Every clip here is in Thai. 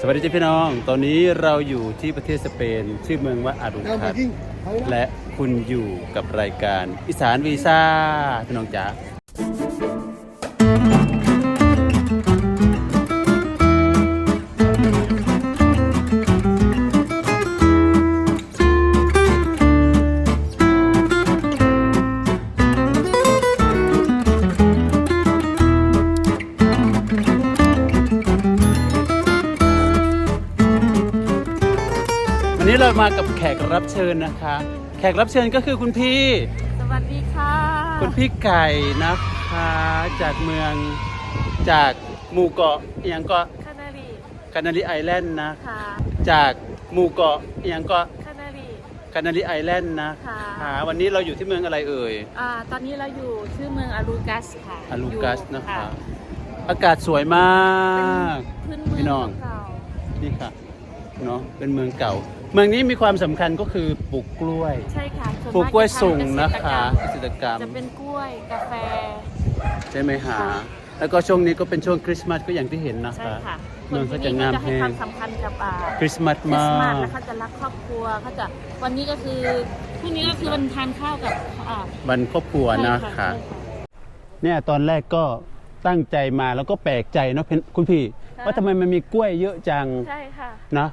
สวัสดีจ้าพี่น้อง ตอนนี้เราอยู่ที่ประเทศสเปน ชื่อเมืองว่าอารุคัสและคุณอยู่กับรายการอีสานวีซ่าพี่น้องจ๋า นนี้เรามากับแขกรับเชิญนะคะ แขกรับเชิญก็คือคุณพี่ สวัสดีค่ะคุณพี่ไก่นะคะ จากเมืองจากหมู่เกาะอหยังเกาะคานารีคานารีไอแลนด์นะ ค่ะจากหมู่เกาะอหยังเกาะคานารี คานารีไอแลนด์นะค่ะ ค่ะวันนี้เราอยู่ที่เมืองอะไรเอ่ย อ่าตอนนี้เราอยู่ชื่อเมืองอารูกัสค่ะอาลูกัสอยู่นะคะ อากาศสวยมาก เป็นพื้นเมืพี่น้อองงเก่านี่ค่ะเนาะเป็นเมืองเก่า เมืองนี้มีความสำคัญก็คือปลูกกล้วย ใช่ค่ะส่นปลูกกล้วยมาจะส่งทำนะคะเกเกษตรกรรม จะเป็นกล้วยกาแฟ ใช่ไหมหาแล้วก็ช่วงนี้ก็เป็นช่วงคริสต์มาสก็อย่างที่เห็นนะใช่คะค่ะเมืองคเขานจะที่นี่งามก็จะให้แห้ควางมสำคัญกับอ่าคริสต์มาสคริมาสต์มาสกแล้วเขาจะรักครอบครัวเขาจะวันนี้ก็คือพรุ่งนี้ก็คือวันทานข้าวกับอ่าวันครอบครัวนะใช่คะใช่ เนี่ยตอนแรกก็ตั้งใจมาแล้วก็แปลกใจเนาะเพื่อนคุณพี่ค่ะว่าทำไมมันมีกล้วยเยอะจังใช่ค่ะ นะ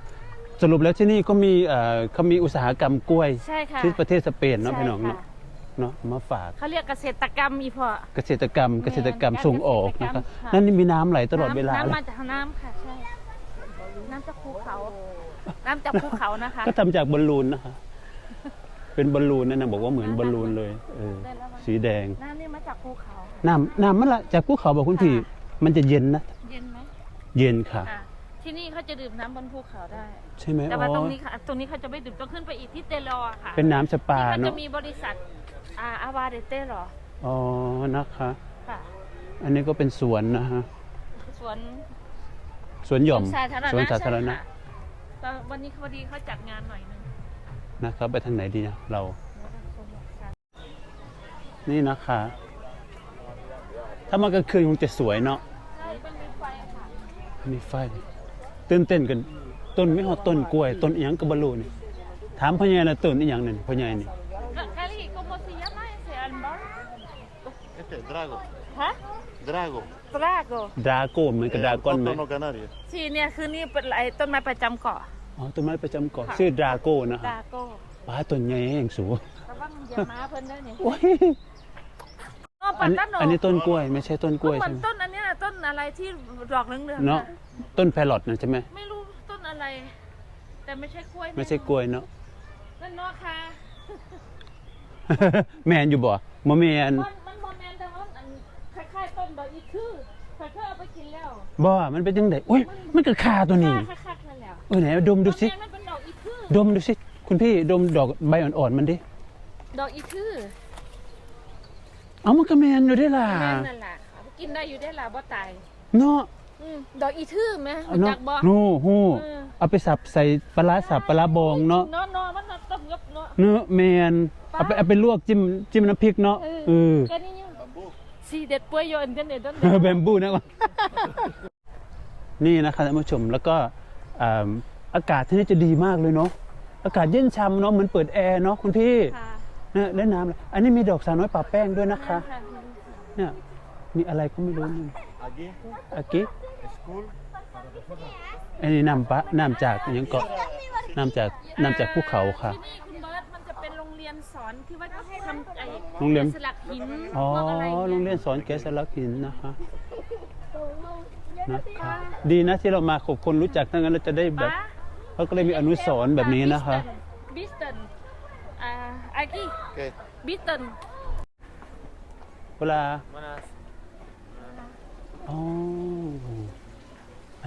สรุปแล้วที่นี่ก็มีเอ่อเขามีอุตสาหกรรมกล้วยใช่ค่ะ ที่ประเทศสเปนเนาะใช่พี่น้องค่ะเนาะเนาะมาฝากเขาเรียกเกษตรกรรมอีพอ เกษตรกรรม เกษตรกรรมส่งออกนะคะค่ะ นั่นนี่มีน้ำไหลตลอดเวลาน้ำเลยน้ำมาจากน้ำค่ะใช่น้ำจากภูเขา น้ำจากภูเขานะคะก็ทำจากบอลลูนนะคะเป็นบอลลูนนั่นนะบอกว่าเหมือนบอลลูนเลยเออได้แล้วมั้ยสีแดง น้ำนี่มาจากภูเขา น้ำน้ำมันละจากภูเขาบอกคุณพี่ค่ะมันจะเย็นนะ เย็นไหมเย็นค่ะ อะที่นี่เขาจะดื่มน้ำบนภูเขาได้ ใช่ไหมแต่อ๋ว่าตรองนี้ค่ะตรงนี้เขาจะไม่ดื่มต้องขึ้นไปอีกที่เตลอค่ะเป็นน้ำสปาที่เขาจะเนาะมีบริษัทอ่าอาวาเดเต้หรออ๋อนะคะค่ะอันนี้ก็เป็นสวนนะฮะสวนสวนหย่อมสาธารณะสวนสาธารณะใช่ค่ตอนวันนี้พอดีเขาจัดงานหน่อยหนึงนะครับไปทางไหนดีนะเรา นี่นะคะ ถ้ามากลางคืนคงจะสวยเนาะใช่มันมีไฟค่ะมีไฟ ตื่นเต้นกัน ต้นไม่หอดต้นกล้วยต้นอีหยังกับบอลลูนี่ถามพ่อใหญ่ละต้นอีหยังนั่นพ่อใหญ่นี่ Cali, ¿cómo se llama ese árbol? Este, Drago. ¿Ah? Drago. Drago. ดราโก้เหมือนกับดราก้อนไหม Autóctono canario. ที่เนี่ยคือนี่เป็นไอ้ต้นไม้ประจำเกาะ อ๋อต้นไม้ประจำเกาะค่ะชื่อดราโก้นะดคะราโก้ป้าต้นใหญ่แห่งสูงระวังเหยียบม้าเพิ่นได้เนี่ยโอ้ยอ๋ออัปันตนี้ตาโนอันนี้ต้นกล้วยไม่ใช่ต้นกล้วยเหมือใช่นไหมต้นอันเนี้ยต้นอะไรที่ดอกเหลืองๆเนาะน่ะต้นแพรอทนะใช่ไหมไม่รู้ต้น อะไร แต่ไม่ใช่กล้วยไม่ใช่กล้วยเนาะนั่นเนาะค่ะแมนอยู่บ่มแมนมันมันโมเมนต์แต่ว่าอันคล้ายๆต้นดอกอีคือเคยเคยเอาไปกินแล้วบ่มันเป็นจังไดอุ้ยมันก็คาตัวนี้คล้ายๆนั่นแหล้วเออไหนดมดูสิมันเป็นดอกอีคือดมดูสิคุณพี่ดมดอกใบอ่อนๆมันดิดอกอีคือเอามันก็แมนอยู่ได้ล่ะแม่นนั่นแหละเอาไปกินได้อยู่ได้ล่ะบ่ตายเนาะ อืมดอกอีทื่อไหมเอารู้เนาะจักบ่ ฮู้ฮู้เออ เอาไปสับใส่ปลาร้าสับปลาร้าบองเนาะเนาะเนาะมันน่ะต้มกับเนาะ เนื้อะแมนเอาไปเอาไปลวกจิ้มจิ้มน้ำพริกเนาะเออแค่นี้ยังสีเด็ดป่วยโยนกันเด็ดต้นเออแบมบูนะวะ นี่นะครับท่านผู้ชมแล้วก็อ่าอากาศที่นี่จะดีมากเลยเนาะอากาศเย็นช่ำเนาะเหมือนเปิดแอร์เนาะคุณพี่ค่ะเนี่ยเล่นน้ำเลยอันนี้มีดอกสาวน้อยป่าแป้งด้วยนะคะค่ะเนี่ยมีอะไรก็ไม่รู้นี่ Aquí, อากิ school. อันนี้น้ำปะน้ำจากอหยังเกาะน้ำจากน้ำจากภูเขาค่ะ ที่นี่คุณเบิร์ตมันจะเป็นโรงเรียนสอนที่ว่าทำไอ้โรงเรียน สลักหินอ๋อพวกอะไรโรงเรียนสอนแกะสลักหินนะคะนะคะดีนะที่เรามาขอบคนรู้จักทั้งนั้นเราจะได้แบบป้าเขาก็เลยมีอนุสรณ์แบบนี้นะคะ บิสตันอ่าอากี้ ¿Qué? บิสตันเวลา Buenas. อ๋อ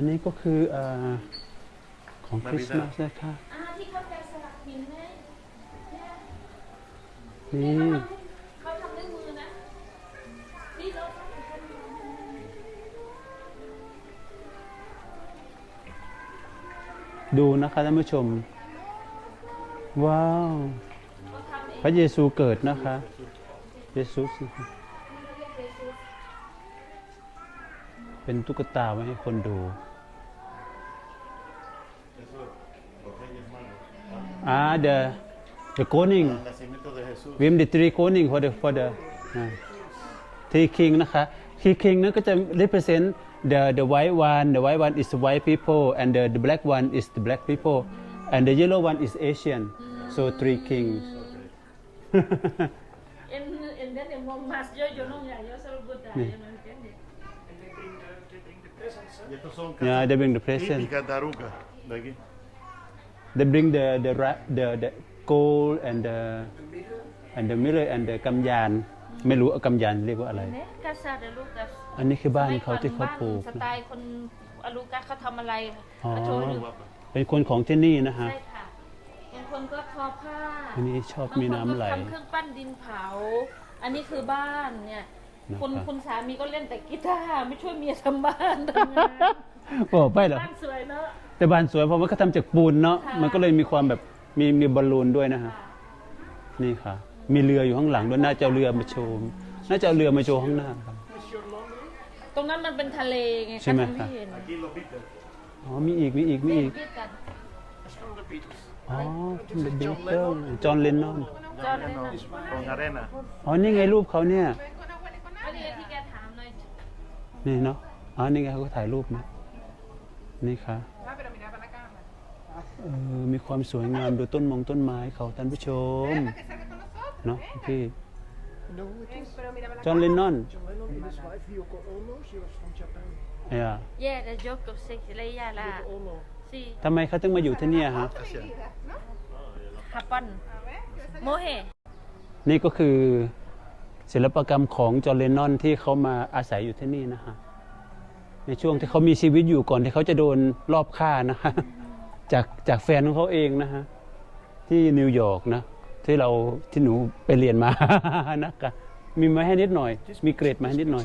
อันนี้ก็คือเอ่อของคริสต์มาสนะคะอ่าที่เขาแกะสลักหินไงนี่เขาทำด้วยมือนะนี่เราทำด้วยมือดูนะคะท่านผู้ชม ว้าวเขาทำเองพระเยซูเกิดนะคะเยซูสนะคะเป็นตุ๊กตาไว้ให้คนดู อ่า the the koning El nacimiento de Jesús. วิมดิตรีโคนิง for the for the ทีคิงนะคะทีคิงนั้นก็จะ represent the the white one the white one is the white people and the the black one is the black people and the yellow one is Asian so three kings En, en den är más yo, yo no me yo solo puta, yo no entiendo. Y estos son yeah they bring the present típicas de Aruca, de aquí. They bring the the ra- the the gold and the and the mirror and the กำยานไม่รู้เอากำยานเรียกว่าอะไร Ne, casa de Lucas. อันนี้คือบ้านเขาที่เขาปลูก สไตล์คนอลูกัสเขาทำอะไรอ๋อ เขาโชว์อยู่ Guapa. เป็นคนของที่นี่นะฮะ ใช่ค่ะบางคนก็ทอผ้าอันนี้ชอบมีน้ำไหลบางคนก็ทำเครื่องปั้นดินเผา อันนี้คือบ้านเนี่ยนะครับ คุณคุณสามีก็เล่นแต่กีตาร์ไม่ช่วยเมียทำบ้านทำงานบอกไปเหรอ บ้านสวยเนอะ แต่บ้านสวยเพราะว่าเขาทำจากปูนเนาะค่ะมันก็เลยมีความแบบมีมีบอลลูนด้วยนะฮะนี่ค่ะ มีเรืออยู่ข้างหลังด้วยน่าจะเอาเรือมาโชว์น่าจะเอาเรือมาโชว์ข้างหน้าครับ ตรงนั้นมันเป็นทะเลไงใช่ไหมก็ทำครับเห็น Aquí los Beatles. อ๋อมีอีกมีอีกมีเล่นอีกกีกันอ๋อคุณเดบิวเติลจอห์นเลนนอนจอร์แดน No, con arena. อ๋อนี่ไงรูปเขาเนี่ยอันนี้ที่แกถามเลย นี่เนาะ อ๋อ นี่ไงเขาก็ถ่ายรูปนะ นี่ค่ะ เออมีความสวยงามดูต้นมงต้นไม้เขาท่านผู้ชม เนาะพี่ จอห์นเลนนอน John Lennon and his wife Yoko Ono, she was from Japan. เนี่ยแย่แต่ยกกับเซ็กซ์เลยยาละ Ono. สิทำไมเขาถึงมาอยู่ที่เนี่ยฮะ Asia. ฮับปันโมเฮนี่ก็คือศิลปกรรมของจอร์เลนนอนที่เขามาอาศัยอยู่ที่นี่นะฮะ ในช่วงที่เขามีชีวิตอยู่ก่อนที่เขาจะโดนรอบฆ่านะฮะ จากจากแฟนของเขาเองนะฮะที่นิวยอร์กนะที่เราที่หนูไปเรียนมา นะคะมีมาให้นิดหน่อย มีเกรดมาให้นิดหน่อย